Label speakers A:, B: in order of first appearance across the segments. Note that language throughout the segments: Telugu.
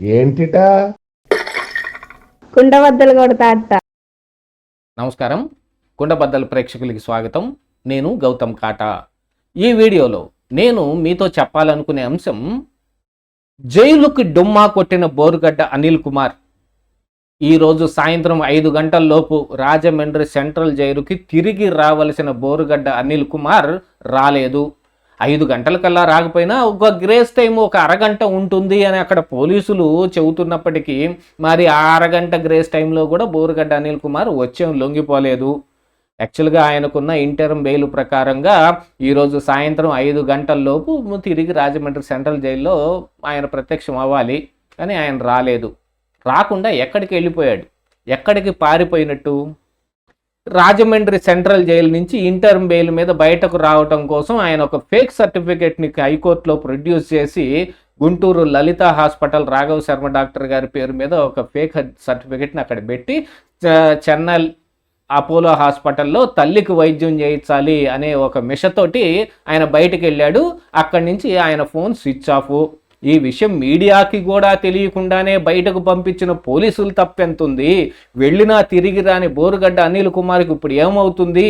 A: ఏంటిటా?
B: కుండబద్దలు కొడతా అత్త.
C: నమస్కారం. కుండబద్దల ప్రేక్షకులకి స్వాగతం. నేను గౌతమ్ కాటా. ఈ వీడియోలో నేను మీతో చెప్పాలనుకునే అంశం జైలుకి డుమ్మా కొట్టిన బోరుగడ్డ అనిల్ కుమార్. ఈరోజు సాయంత్రం ఐదు గంటల లోపు రాజమండ్రి సెంట్రల్ జైలుకి తిరిగి రావలసిన బోరుగడ్డ అనిల్ కుమార్ రాలేదు. ఐదు గంటలకల్లా రాకపోయినా ఒక గ్రేస్ టైం ఒక అరగంట ఉంటుంది అని అక్కడ పోలీసులు చెబుతున్నప్పటికీ మరి ఆ అరగంట గ్రేస్ టైంలో కూడా బోరుగడ్డ అనిల్ కుమార్ వచ్చేం లొంగిపోలేదు. యాక్చువల్గా ఆయనకున్న ఇంటర్మ్ బెయిల్ ప్రకారంగా ఈరోజు సాయంత్రం ఐదు గంటల్లోపు తిరిగి రాజమండ్రి సెంట్రల్ జైల్లో ఆయన ప్రత్యక్షం అవ్వాలి కానీ ఆయన రాలేదు. రాకుండా ఎక్కడికి వెళ్ళిపోయాడు? ఎక్కడికి పారిపోయినట్టు? రాజమండ్రి సెంట్రల్ జైలు నుంచి ఇంటర్మ్ బెయిల్ మీద బయటకు రావటం కోసం ఆయన ఒక ఫేక్ సర్టిఫికేట్ని హైకోర్టులో ప్రొడ్యూస్ చేసి గుంటూరు లలిత హాస్పిటల్ రాఘవ శర్మ డాక్టర్ గారి పేరు మీద ఒక ఫేక్ సర్టిఫికేట్ని అక్కడ పెట్టి చ- చెన్నై అపోలో హాస్పిటల్లో తల్లికి వైద్యం చేయించాలి అనే ఒక మిషతోటి ఆయన బయటకు వెళ్ళాడు. అక్కడి నుంచి ఆయన ఫోన్ స్విచ్ ఆఫ్. ఈ విషయం మీడియాకి కూడా తెలియకుండానే బయటకు పంపించిన పోలీసులు తప్పెంతుంది. వెళ్ళినా తిరిగి రాని బోరుగడ్డ అనిల్ కుమార్కి ఇప్పుడు ఏమవుతుంది?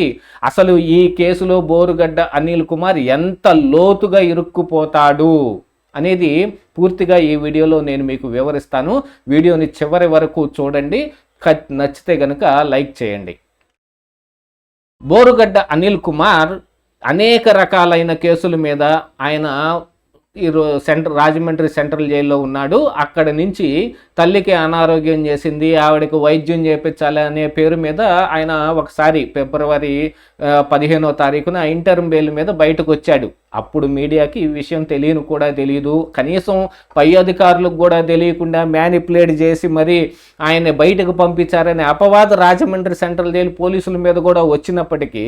C: అసలు ఈ కేసులో బోరుగడ్డ అనిల్ కుమార్ ఎంత లోతుగా ఇరుక్కుపోతాడు? అనేది పూర్తిగా ఈ వీడియోలో నేను మీకు వివరిస్తాను. వీడియోని చివరి వరకు చూడండి. నచ్చితే గనుక లైక్ చేయండి. బోరుగడ్డ అనిల్ కుమార్ అనేక రకాలైన కేసుల మీద ఆయన ఈరో సెంటర్ రాజమండ్రి సెంట్రల్ జైల్లో ఉన్నాడు. అక్కడ నుంచి తల్లికి అనారోగ్యం చేసింది ఆవిడకి వైద్యం చేయించాలి అనే పేరు మీద ఆయన ఒకసారి ఫిబ్రవరి పదిహేనో తారీఖున ఇంటర్మ్ బెయిల్ మీద బయటకు వచ్చాడు అప్పుడు మీడియాకి ఈ విషయం తెలియను కూడా తెలియదు కనీసం పై అధికారులకు కూడా తెలియకుండా మ్యానిపులేట్ చేసి మరి ఆయన బయటకు పంపించారనే అపవాద రాజమండ్రి సెంట్రల్ జైలు పోలీసుల మీద కూడా వచ్చినప్పటికీ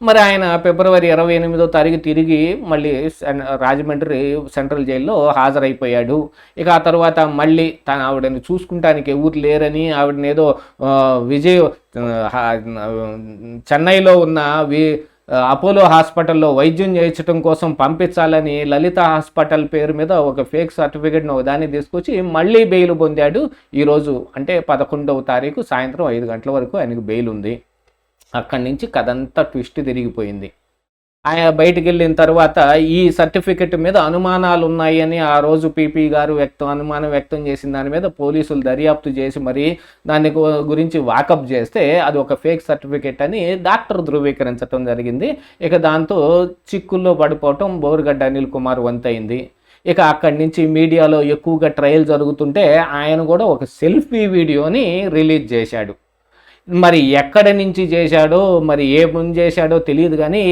C: మరి ఆయన ఫిబ్రవరి ఇరవై ఎనిమిదో తారీఖు తిరిగి మళ్ళీ సెన్- రాజమండ్రి సెంట్రల్ జైల్లో హాజరైపోయాడు. ఇక ఆ తర్వాత మళ్ళీ తన ఆవిడని చూసుకుంటానికి ఎవరు లేరని ఆవిడని ఏదో విజయ్ చెన్నైలో ఉన్న వి అపోలో హాస్పిటల్లో వైద్యం చేయించడం కోసం పంపించాలని లలిత హాస్పిటల్ పేరు మీద ఒక ఫేక్ సర్టిఫికేట్ను ఒక దాన్ని తీసుకొచ్చి మళ్ళీ బెయిల్ పొందాడు. ఈరోజు అంటే పదకొండవ తారీఖు సాయంత్రం ఐదు గంటల వరకు ఆయనకు బెయిల్ ఉంది. అక్కడి నుంచి కదంతా ట్విస్ట్ తిరిగిపోయింది. ఆయన బయటికి వెళ్ళిన తర్వాత ఈ సర్టిఫికెట్ మీద అనుమానాలు ఉన్నాయని ఆ రోజు పీపీ గారు వ్యక్తం అనుమానం వ్యక్తం చేసిన దాని మీద పోలీసులు దర్యాప్తు చేసి మరి దాని గురించి వాకప్ చేస్తే అది ఒక ఫేక్ సర్టిఫికెట్ అని డాక్టర్ ధృవీకరించడం జరిగింది. ఇక దాంతో చిక్కుల్లో పడిపోవటం బోరుగడ్డ అనిల్ కుమార్ వంతైంది. ఇక అక్కడి నుంచి మీడియాలో ఎక్కువగా ట్రయల్ జరుగుతుంటే ఆయన కూడా ఒక సెల్ఫీ వీడియోని రిలీజ్ చేశాడు. మరి ఎక్కడి నుంచి చేశాడో మరి ఏ ముందు చేశాడో తెలియదు కానీ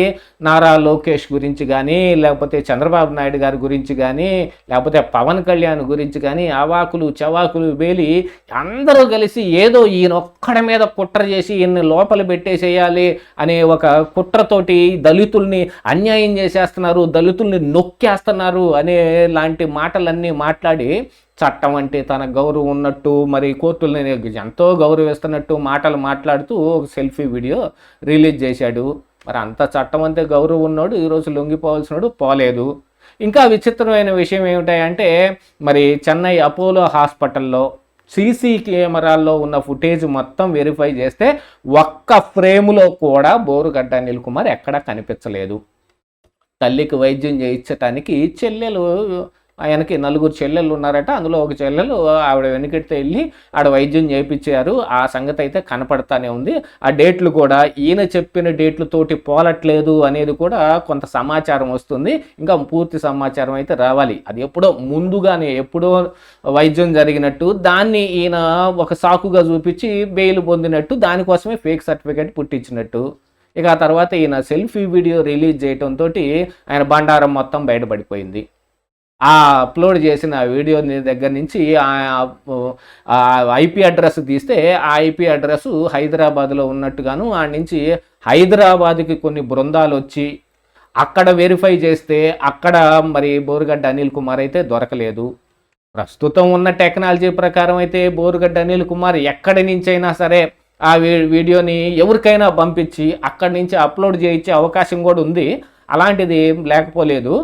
C: నారా లోకేష్ గురించి కానీ లేకపోతే చంద్రబాబు నాయుడు గారి గురించి కానీ లేకపోతే పవన్ కళ్యాణ్ గురించి కానీ అవాకులు చవాకులు వేలి అందరూ కలిసి ఏదో ఈయన ఒక్కడ మీద కుట్ర చేసి ఈయన్ని లోపల పెట్టేసేయాలి అనే ఒక కుట్రతోటి దళితుల్ని అన్యాయం చేసేస్తున్నారు దళితుల్ని నొక్కేస్తున్నారు అనే లాంటి మాటలన్నీ మాట్లాడి చట్టం అంటే తన గౌరవం ఉన్నట్టు మరి కోర్టులని ఎంతో గౌరవిస్తున్నట్టు మాటలు మాట్లాడుతూ ఒక సెల్ఫీ వీడియో రిలీజ్ చేశాడు. మరి అంత చట్టం అంతే గౌరవం ఉన్నాడు ఈరోజు లొంగిపోవాల్సినాడు పోలేదు. ఇంకా విచిత్రమైన విషయం ఏమిటంటే మరి చెన్నై అపోలో హాస్పిటల్లో సీసీ కెమెరాల్లో ఉన్న ఫుటేజ్ మొత్తం వెరిఫై చేస్తే ఒక్క ఫ్రేములో కూడా బోరుగడ్డ అనిల్ కుమార్ ఎక్కడా కనిపించలేదు. తల్లికి వైద్యం చేయించటానికి చెల్లెలు ఆయనకి నలుగురు చెల్లెళ్ళు ఉన్నారట. అందులో ఒక చెల్లెలు ఆవిడ వెనుకెడితే వెళ్ళి ఆడ వైద్యం చేయించారు ఆ సంగతి అయితే కనపడతానే ఉంది. ఆ డేట్లు కూడా ఈయన చెప్పిన డేట్లతోటి పోలట్లేదు అనేది కూడా కొంత సమాచారం వస్తుంది. ఇంకా పూర్తి సమాచారం అయితే రావాలి. అది ఎప్పుడో ముందుగానే ఎప్పుడో వైద్యం జరిగినట్టు దాన్ని ఈయన ఒక సాకుగా చూపించి బెయిల్ పొందినట్టు దానికోసమే ఫేక్ సర్టిఫికేట్ పుట్టించినట్టు. ఇక ఆ తర్వాత ఈయన సెల్ఫీ వీడియో రిలీజ్ చేయడంతో ఆయన బండారం మొత్తం బయటపడిపోయింది. ఆ అప్లోడ్ చేసిన వీడియో దగ్గర నుంచి ఐపీ అడ్రస్ తీస్తే ఆ ఐపీ అడ్రస్ హైదరాబాద్లో ఉన్నట్టుగాను ఆ నుంచి హైదరాబాద్కి కొన్ని బృందాలు వచ్చి అక్కడ వెరిఫై చేస్తే అక్కడ మరి బోరుగడ్డ అనిల్ కుమార్ అయితే దొరకలేదు. ప్రస్తుతం ఉన్న టెక్నాలజీ ప్రకారం అయితే బోరుగడ్డ అనిల్ కుమార్ ఎక్కడి నుంచైనా సరే ఆ వీ వీడియోని ఎవరికైనా పంపించి అక్కడి నుంచి అప్లోడ్ చేయించే అవకాశం కూడా ఉంది. అలాంటిది ఏం లేకపోలేదు.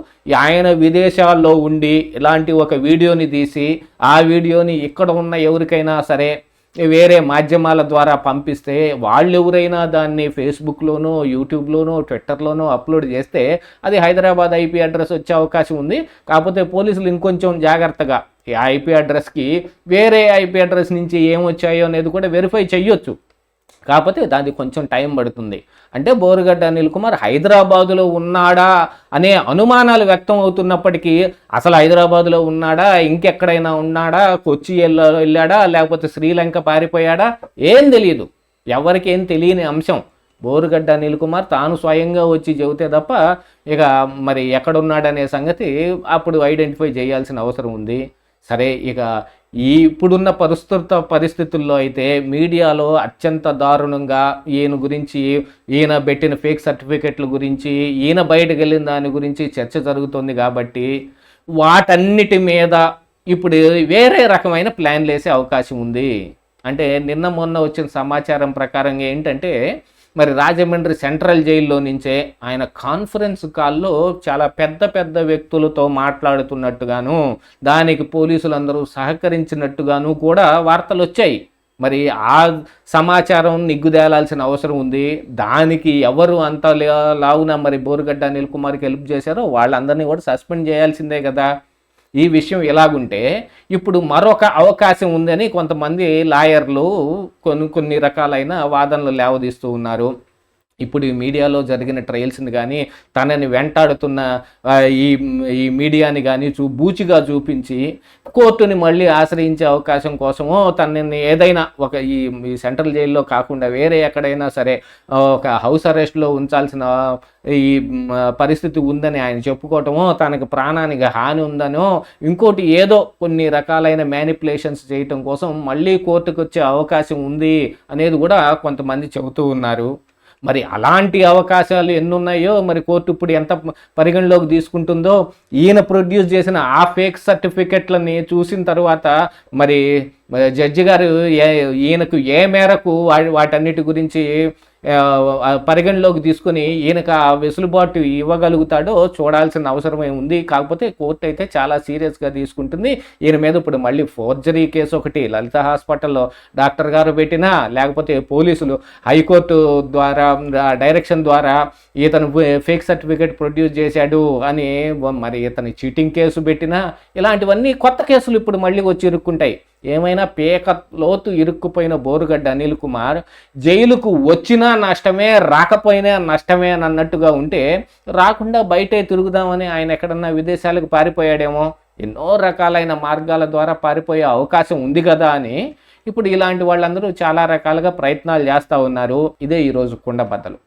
C: ఆయన విదేశాల్లో ఉండి ఇలాంటి ఒక వీడియోని తీసి ఆ వీడియోని ఇక్కడ ఉన్న ఎవరికైనా సరే వేరే మాధ్యమాల ద్వారా పంపిస్తే వాళ్ళు ఎవరైనా దాన్ని ఫేస్బుక్లోనో యూట్యూబ్లోనో ట్విట్టర్లోనో అప్లోడ్ చేస్తే అది హైదరాబాద్ ఐపీ అడ్రస్ వచ్చే అవకాశం ఉంది. కాకపోతే పోలీసులు ఇంకొంచెం జాగ్రత్తగా ఈ ఐపీ అడ్రస్కి వేరే ఐపీ అడ్రస్ నుంచి ఏం వచ్చాయో అనేది కూడా వెరిఫై చేయొచ్చు కాకపోతే దానికి కొంచెం టైం పడుతుంది. అంటే బోరుగడ్డ అనిల్ కుమార్ హైదరాబాదులో ఉన్నాడా అనే అనుమానాలు వ్యక్తం అవుతున్నప్పటికీ అసలు హైదరాబాదులో ఉన్నాడా ఇంకెక్కడైనా ఉన్నాడా కొచ్చి వెళ్ళాడా లేకపోతే శ్రీలంక పారిపోయాడా? ఏం తెలియదు ఎవరికి ఏం తెలియని అంశం. బోరుగడ్డ అనిల్ కుమార్ తాను స్వయంగా వచ్చి చెబితే తప్ప ఇక మరి ఎక్కడున్నాడనే సంగతి అప్పుడు ఐడెంటిఫై చేయాల్సిన అవసరం ఉంది. సరే ఇక ఈ ఇప్పుడున్న పరిస్థిత పరిస్థితుల్లో అయితే మీడియాలో అత్యంత దారుణంగా ఈయన గురించి ఈయన పెట్టిన ఫేక్ సర్టిఫికెట్ల గురించి ఈయన బయటకు వెళ్ళిన దాని గురించి చర్చ జరుగుతుంది కాబట్టి వాటన్నిటి మీద ఇప్పుడు వేరే రకమైన ప్లాన్లు వేసే అవకాశం ఉంది. అంటే నిన్న మొన్న వచ్చిన సమాచారం ప్రకారంగా ఏంటంటే మరి రాజమండ్రి సెంట్రల్ జైల్లో నుంచే ఆయన కాన్ఫరెన్స్ కాల్లో చాలా పెద్ద పెద్ద వ్యక్తులతో మాట్లాడుతున్నట్టుగాను దానికి పోలీసులందరూ సహకరించినట్టుగాను కూడా వార్తలు వచ్చాయి. మరి ఆ సమాచారం నిగ్గుదేలాల్సిన అవసరం ఉంది. దానికి ఎవరు అంత లావున మరి బోరుగడ్డ అనిల్ కుమార్కి హెల్ప్ చేశారో వాళ్ళందరినీ కూడా సస్పెండ్ చేయాల్సిందే కదా. ఈ విషయం ఎలాగుంటే ఇప్పుడు మరొక అవకాశం ఉందని కొంతమంది లాయర్లు కొన్ని కొన్ని రకాలైన వాదనలు లేవదీస్తూ ఉన్నారు. ఇప్పుడు ఈ మీడియాలో జరిగిన ట్రయల్స్ని కానీ తనని వెంటాడుతున్న ఈ ఈ మీడియాని కానీ చూ బూచిగా చూపించి కోర్టుని మళ్ళీ ఆశ్రయించే అవకాశం కోసమో తనని ఏదైనా ఒక ఈ సెంట్రల్ జైల్లో కాకుండా వేరే ఎక్కడైనా సరే ఒక హౌస్ అరెస్ట్లో ఉంచాల్సిన ఈ పరిస్థితి ఉందని ఆయన చెప్పుకోవటమో తనకు ప్రాణానికి హాని ఉందనో ఇంకోటి ఏదో కొన్ని రకాలైన మ్యానిపులేషన్స్ చేయటం కోసం మళ్ళీ కోర్టుకు వచ్చే అవకాశం ఉంది అనేది కూడా కొంతమంది చెబుతూ ఉన్నారు. మరి అలాంటి అవకాశాలు ఎన్ని ఉన్నాయో మరి కోర్టు ఇప్పుడు ఎంత పరిగణలోకి తీసుకుంటుందో ఈయన ప్రొడ్యూస్ చేసిన ఆ ఫేక్ సర్టిఫికెట్లని చూసిన తర్వాత మరి జడ్జి గారు ఏ ఈయనకు ఏ మేరకు వాటన్నిటి గురించి పరిగణలోకి తీసుకుని ఈయనకు ఆ వెసులుబాటు ఇవ్వగలుగుతాడో చూడాల్సిన అవసరమే ఉంది. కాకపోతే కోర్టు అయితే చాలా సీరియస్గా తీసుకుంటుంది. ఈయన మీద ఇప్పుడు మళ్ళీ ఫోర్జరీ కేసు ఒకటి లలిత హాస్పిటల్లో డాక్టర్ గారు పెట్టినా లేకపోతే పోలీసులు హైకోర్టు ద్వారా డైరెక్షన్ ద్వారా ఇతను ఫేక్ సర్టిఫికేట్ ప్రొడ్యూస్ చేశాడు అని మరి ఇతని చీటింగ్ కేసు పెట్టినా ఇలాంటివన్నీ కొత్త కేసులు ఇప్పుడు మళ్ళీ వచ్చి ఇరుక్కుంటాయి. ఏమైనా పేక లోతు ఇరుక్కుపోయిన బోరుగడ్డ అనిల్ కుమార్ జైలుకు వచ్చినా నష్టమే రాకపోయినా నష్టమే అని అన్నట్టుగా ఉంటే రాకుండా బయటే తిరుగుదామని ఆయన ఎక్కడన్నా విదేశాలకు పారిపోయాడేమో. ఎన్నో రకాలైన మార్గాల ద్వారా పారిపోయే అవకాశం ఉంది కదా అని ఇప్పుడు ఇలాంటి వాళ్ళందరూ చాలా రకాలుగా ప్రయత్నాలు చేస్తూ ఉన్నారు. ఇదే ఈరోజు కుండబద్దలు